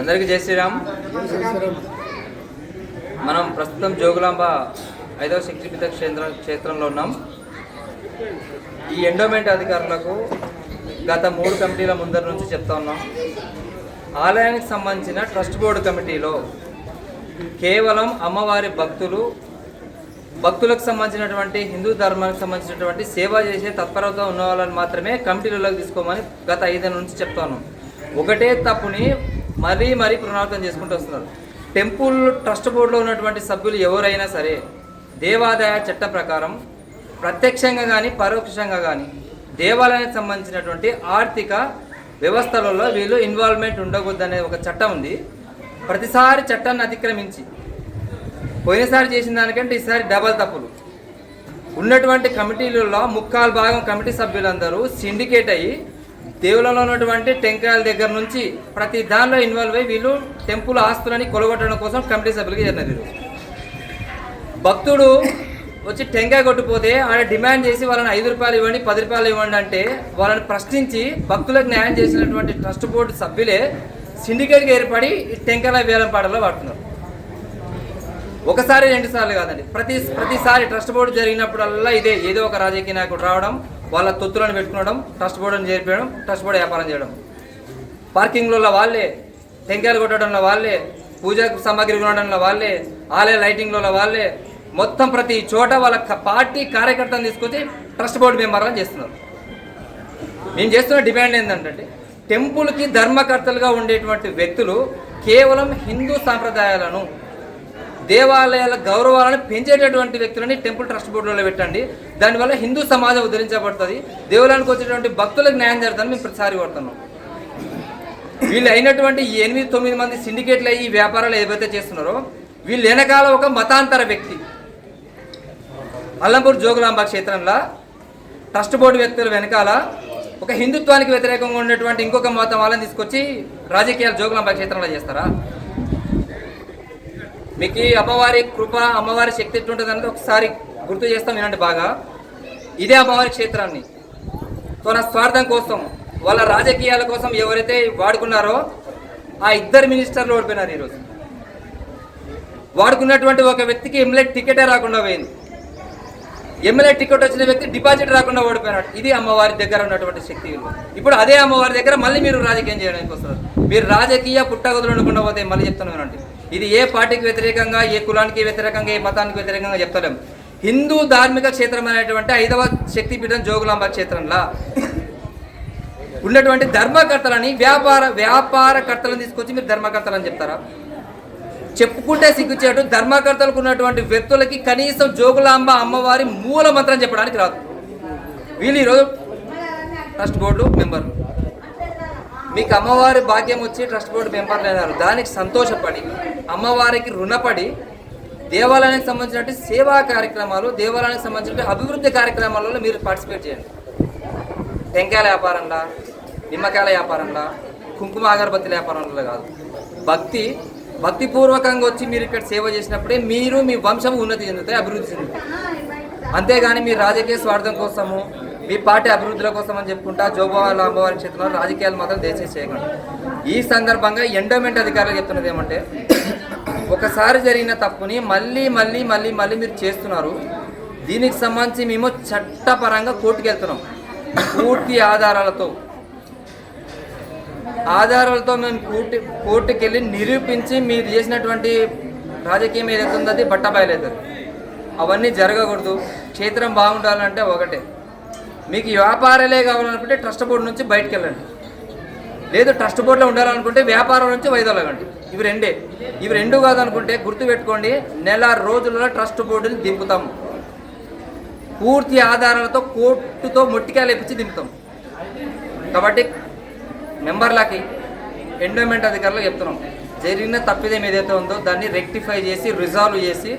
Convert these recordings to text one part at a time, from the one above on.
అందరికీ జై శ్రీరామ్. మనం ప్రస్తుతం జోగులాంబ ఐదవ శక్తిపీఠ క్షేత్ర క్షేత్రంలో ఉన్నాం. ఈ ఎండోమెంట్ అధికారులకు గత మూడు కమిటీల ముందర నుంచి చెప్తా ఉన్నాం. ఆలయానికి సంబంధించిన ట్రస్ట్ బోర్డు కమిటీలో కేవలం అమ్మవారి భక్తులు భక్తులకు సంబంధించినటువంటి హిందూ ధర్మానికి సంబంధించినటువంటి సేవ చేసే తత్పరత ఉన్న వాళ్ళని మాత్రమే కమిటీలలోకి తీసుకోమని గత ఐదేళ్ళ నుంచి చెప్తాను ఒకటే తప్పుని మరీ మరీ పునరావృతం చేసుకుంటూ వస్తున్నారు. టెంపుల్ ట్రస్ట్ బోర్డులో ఉన్నటువంటి సభ్యులు ఎవరైనా సరే దేవాదాయ చట్ట ప్రకారం ప్రత్యక్షంగా కానీ పరోక్షంగా కానీ దేవాలయానికి సంబంధించినటువంటి ఆర్థిక వ్యవస్థలలో వీళ్ళు ఇన్వాల్వ్మెంట్ ఉండకూడదనే ఒక చట్టం ఉంది. ప్రతిసారి చట్టాన్ని అతిక్రమించి పోయినసారి చేసిన దానికంటే ఈసారి డబల్ తప్పులు. ఉన్నటువంటి కమిటీలలో ముక్కాలు భాగం కమిటీ సభ్యులందరూ సిండికేట్ అయ్యి దేవులలో ఉన్నటువంటి టెంకాయల దగ్గర నుంచి ప్రతి దానిలో ఇన్వాల్వ్ అయ్యి వీళ్ళు టెంపుల్ ఆస్తులని కొలగొట్టడం కోసం కమిటీ సభ్యులకి చేరినారు ఈరోజు. భక్తుడు వచ్చి టెంకాయ కొట్టిపోతే ఆడ డిమాండ్ చేసి వాళ్ళని ఐదు రూపాయలు ఇవ్వండి పది రూపాయలు ఇవ్వండి అంటే వాళ్ళని ప్రశ్నించి భక్తులకు న్యాయం చేసినటువంటి ట్రస్ట్ బోర్డు సభ్యులే సిండికేట్గా ఏర్పడి ఈ టెంకాయల వేలం పాటలో వాడుతున్నారు ఒకసారి రెండుసార్లు కాదండి. ప్రతి ప్రతిసారి ట్రస్ట్ బోర్డు జరిగినప్పుడల్లా ఇదే ఏదో ఒక రాజకీయ నాయకుడు రావడం వాళ్ళ తొత్తులను పెట్టుకోవడం ట్రస్ట్ బోర్డుని చేరిపోవడం ట్రస్ట్ బోర్డు వ్యాపారం చేయడం. పార్కింగ్లలో వాళ్ళే టెంకాయలు కొట్టడంలో వాళ్ళే పూజా సామాగ్రి కొనడంలో వాళ్ళే ఆలయ లైటింగ్లలో వాళ్ళే మొత్తం ప్రతి చోట వాళ్ళ పార్టీ కార్యకర్తను తీసుకొచ్చి ట్రస్ట్ బోర్డు మెంబర్లను చేస్తున్నారు. మేము చేస్తున్న డిమాండ్ ఏంటంటే టెంపుల్కి ధర్మకర్తలుగా ఉండేటువంటి వ్యక్తులు కేవలం హిందూ సాంప్రదాయాలను దేవాలయాల గౌరవాలను పెంచేటటువంటి వ్యక్తులని టెంపుల్ ట్రస్ట్ బోర్డులో పెట్టండి. దానివల్ల హిందూ సమాజం ఉద్ధరించబడుతుంది. దేవాలయానికి వచ్చేటువంటి భక్తులకు న్యాయం జరుగుతుందని మేము ప్రతిసారి కోరుతున్నాం. వీళ్ళు అయినటువంటి ఎనిమిది తొమ్మిది మంది సిండికేట్లు అయ్యి ఈ వ్యాపారాలు ఏవైతే చేస్తున్నారో వీళ్ళు వెనకాల ఒక మతాంతర వ్యక్తి అల్లంపూర్ జోగులాంబ క్షేత్రంలో ట్రస్ట్ బోర్డు వ్యక్తుల వెనకాల ఒక హిందుత్వానికి వ్యతిరేకంగా ఉన్నటువంటి ఇంకొక మతం వాళ్ళని తీసుకొచ్చి రాజకీయాలు జోగులాంబ క్షేత్రంలో చేస్తారా? మీకు ఈ అమ్మవారి కృప అమ్మవారి శక్తి ఎట్లుంటుంది అనేది ఒకసారి గుర్తు చేస్తాం వినండి బాగా. ఇదే అమ్మవారి క్షేత్రాన్ని. తన స్వార్థం కోసం వాళ్ళ రాజకీయాల కోసం ఎవరైతే వాడుకున్నారో ఆ ఇద్దరు మినిస్టర్లు ఓడిపోయినారు ఈరోజు. వాడుకున్నటువంటి ఒక వ్యక్తికి ఎమ్మెల్యే టికెటే రాకుండా పోయింది. ఎమ్మెల్యే టికెట్ వచ్చిన వ్యక్తి డిపాజిట్ రాకుండా ఓడిపోయినాడు. ఇది అమ్మవారి దగ్గర ఉన్నటువంటి శక్తి ఇప్పుడు అదే అమ్మవారి దగ్గర మళ్ళీ మీరు రాజకీయం చేయడానికి వస్తారు. మీరు రాజకీయ పుట్టగదులు ఉండకుండా పోతే మళ్ళీ చెప్తాను వినండి. ఇది ఏ పార్టీకి వ్యతిరేకంగా ఏ కులానికి వ్యతిరేకంగా ఏ మతానికి వ్యతిరేకంగా చెప్తలేం. హిందూ ధార్మిక క్షేత్రం అనేటువంటి ఐదవ శక్తిపీఠం జోగులాంబ క్షేత్రంలో. ఉన్నటువంటి ధర్మకర్తలని వ్యాపార వ్యాపారకర్తలను తీసుకొచ్చి మీరు ధర్మకర్తలని చెప్తారా? చెప్పుకుంటే సిగ్గుచేటు ధర్మకర్తలకు ఉన్నటువంటి వ్యక్తులకి కనీసం జోగులాంబ అమ్మవారి మూల మంత్రం చెప్పడానికి రాదు. వీళ్ళు ఈరోజు ట్రస్ట్ బోర్డు మెంబర్లు మీకు అమ్మవారి భాగ్యం వచ్చి ట్రస్ట్ బోర్డు మెంబర్లు అయినారు. దానికి సంతోషపడి అమ్మవారికి రుణపడి దేవాలయానికి సంబంధించినటువంటి సేవా కార్యక్రమాలు దేవాలయానికి సంబంధించిన అభివృద్ధి కార్యక్రమాలలో మీరు పార్టిసిపేట్ చేయండి. టెంకాయల వ్యాపారంలా నిమ్మకాయల వ్యాపారంలా కుంకుమ అగరబత్తుల వ్యాపారంలో కాదు. భక్తి భక్తిపూర్వకంగా వచ్చి మీరు ఇక్కడ సేవ చేసినప్పుడే మీరు మీ వంశం ఉన్నతి చెందుతాయి అభివృద్ధి చెందుతాయి. అంతేగాని మీ రాజకీయ స్వార్థం కోసము మీ పార్టీ అభివృద్ధుల కోసం అని చెప్పుకుంటా జోబాల అమ్మవారి క్షేత్రంలో రాజకీయాలు మాత్రం దయచేసి చేయకండి. ఈ సందర్భంగా ఎండోమెంట్ అధికారులు చెప్తున్నది ఏమంటే ఒకసారి జరిగిన తప్పుని మళ్ళీ మళ్ళీ మళ్ళీ మళ్ళీ మీరు చేస్తున్నారు. దీనికి సంబంధించి మేము చట్టపరంగా కోర్టుకు వెళ్తున్నాం. పూర్తి ఆధారాలతో. ఆధారాలతో మేము కోర్టు కోర్టుకు వెళ్ళి నిరూపించి మీరు చేసినటువంటి రాజకీయం ఏదైతే ఉందో అది బట్టబయలవుతుంది అవన్నీ జరగకూడదు. క్షేత్రం బాగుండాలంటే ఒకటే. మీకు వ్యాపారాలే కావాలనుకుంటే ట్రస్ట్ బోర్డు నుంచి బయటకు వెళ్ళండి. లేదు ట్రస్ట్ బోర్డులో ఉండాలనుకుంటే వ్యాపారం నుంచి వైదొలగండి ఇవి రెండే. ఇవి రెండు కాదనుకుంటే గుర్తుపెట్టుకోండి నెల రోజులలో ట్రస్ట్ బోర్డుని దింపుతాం. పూర్తి ఆధారాలతో కోర్టుతో మొట్టికాయలు ఇప్పించి దింపుతాం. కాబట్టి మెంబర్లకి ఎండోమెంట్ అధికారులకు చెప్తున్నాం. జరిగిన తప్పిదం ఏదైతే ఉందో దాన్ని రెక్టిఫై చేసి రిజాల్వ్ చేసి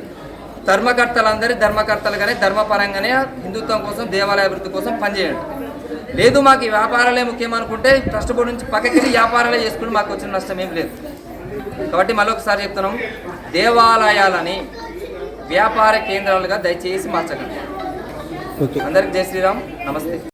ధర్మకర్తలందరి ధర్మకర్తలుగానే ధర్మపరంగానే హిందుత్వం కోసం దేవాలయ అభివృద్ధి కోసం పనిచేయండి. లేదు మాకు ఈ వ్యాపారాలే ముఖ్యం అనుకుంటే ట్రస్ట్ బోర్డు నుంచి పక్కకి వ్యాపారాలే చేసుకుని మాకు వచ్చిన నష్టం ఏం లేదు. కాబట్టి మళ్ళీ ఒకసారి చెప్తున్నాం దేవాలయాలని వ్యాపార కేంద్రాలుగా దయచేసి మార్చకండి. ఓకే. అందరికి జై శ్రీరామ్. నమస్తే.